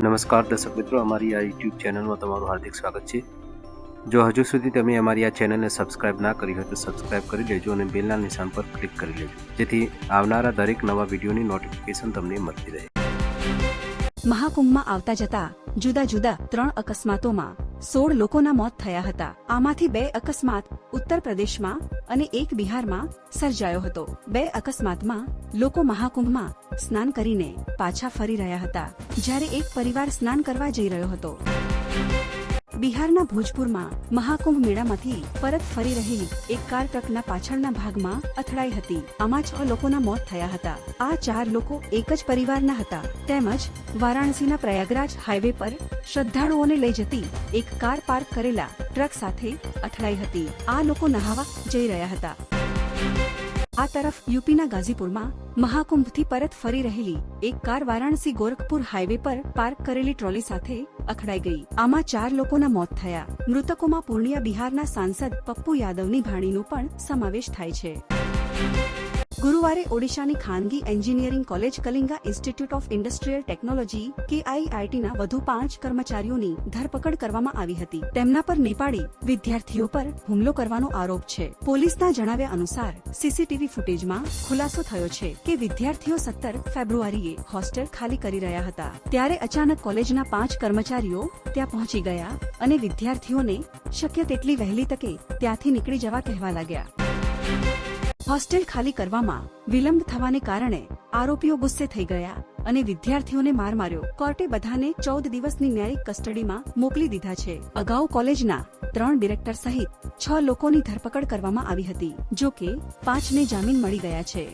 નમસ્કાર દર્શક મિત્રો, અમારી આ યુટ્યુબ ચેનલમાં તમારું હાર્દિક સ્વાગત છે. જો હજુ સુધી તમે અમારી આ ચેનલને સબસ્ક્રાઇબ ના કરી હોય તો સબસ્ક્રાઇબ કરી લેજો અને બેલના નિશાન પર ક્લિક કરી લેજો. જેથી આવનારા દરેક નવા વિડીયોની નોટિફિકેશન તમને મળતી રહે. મહાકુંભમાં આવતા જતા જુદા જુદા ત્રણ અકસ્માતોમાં સોળ લોકોના મોત થયા હતા. આમાંથી બે અકસ્માત ઉત્તર પ્રદેશમાં અને એક બિહારમાં સર્જાયો હતો. બે અકસ્માતમાં લોકો મહાકુંભમાં સ્નાન કરીને પાછા ફરી રહ્યા હતા. જ્યારે એક પરિવાર સ્નાન કરવા જઈ રહ્યો હતો. બિહારના ભોજપુરમાં મહાકુંભ મેળામાંથી પરત ફરી રહેલી એક કાર ટ્રકના પાછળના ભાગમાં અથડાઈ હતી. આમાં છ લોકોના મોત થયા હતા. આ ચાર લોકો એક જ પરિવારના હતા. તેમજ વારાણસીના પ્રયાગરાજ હાઈવે પર શ્રદ્ધાળુઓને લઈ જતી એક કાર પાર્ક કરેલા ટ્રક સાથે અથડાઈ હતી. આ લોકો નહાવા જઈ રહ્યા હતા. આ તરફ યુપીના ગાઝીપુરમાં મહાકુંભથી પરત ફરી રહેલી એક કાર વારાણસી ગોરખપુર હાઈવે પર પાર્ક કરેલી ટ્રોલી સાથે અથડાઈ ગઈ. આમાં ચાર લોકોના મોત થયા. મૃતકોમાં પૂર્ણિયા બિહારના સાંસદ પપ્પુ યાદવની ભાણીનો પણ સમાવેશ થાય છે. ગુરુવારે ઓડિશાની ખાનગી engineering college Kalinga institute of industrial technology, કેઆઈઆઈટીના વધુ પાંચ કર્મચારીઓની ધરપકડ કરવામાં આવી હતી. તેમના પર નેપાળી વિદ્યાર્થીઓ પર હુમલો કરવાનો આરોપ છે. પોલીસના જણાવ્યા અનુસાર, સીસીટીવી ફૂટેજમાં ખુલાસો થયો છે કે વિદ્યાર્થીઓ સત્તર ફેબ્રુઆરીએ હોસ્ટેલ ખાલી કરી રહ્યા હતા. ત્યારે અચાનક કોલેજના પાંચ કર્મચારીઓ ત્યાં પહોંચી ગયા અને વિદ્યાર્થીઓને શક્ય તેટલી વહેલી તકે ત્યાંથી નીકળી જવા કહેવા લાગ્યા. હોસ્ટેલ ખાલી કરવામાં વિલંબ થવાને કારણે આરોપીઓ ગુસ્સે થઈ ગયા અને વિદ્યાર્થીઓને માર માર્યો. કોર્ટે બધાને ચૌદ દિવસની ન્યાયિક કસ્ટડીમાં મોકલી દીધા છે. અગાઉ કોલેજના ત્રણ ડિરેક્ટર સહિત છ લોકોની ધરપકડ કરવામાં આવી હતી, જો કે પાંચને જામીન મળી ગયા છે.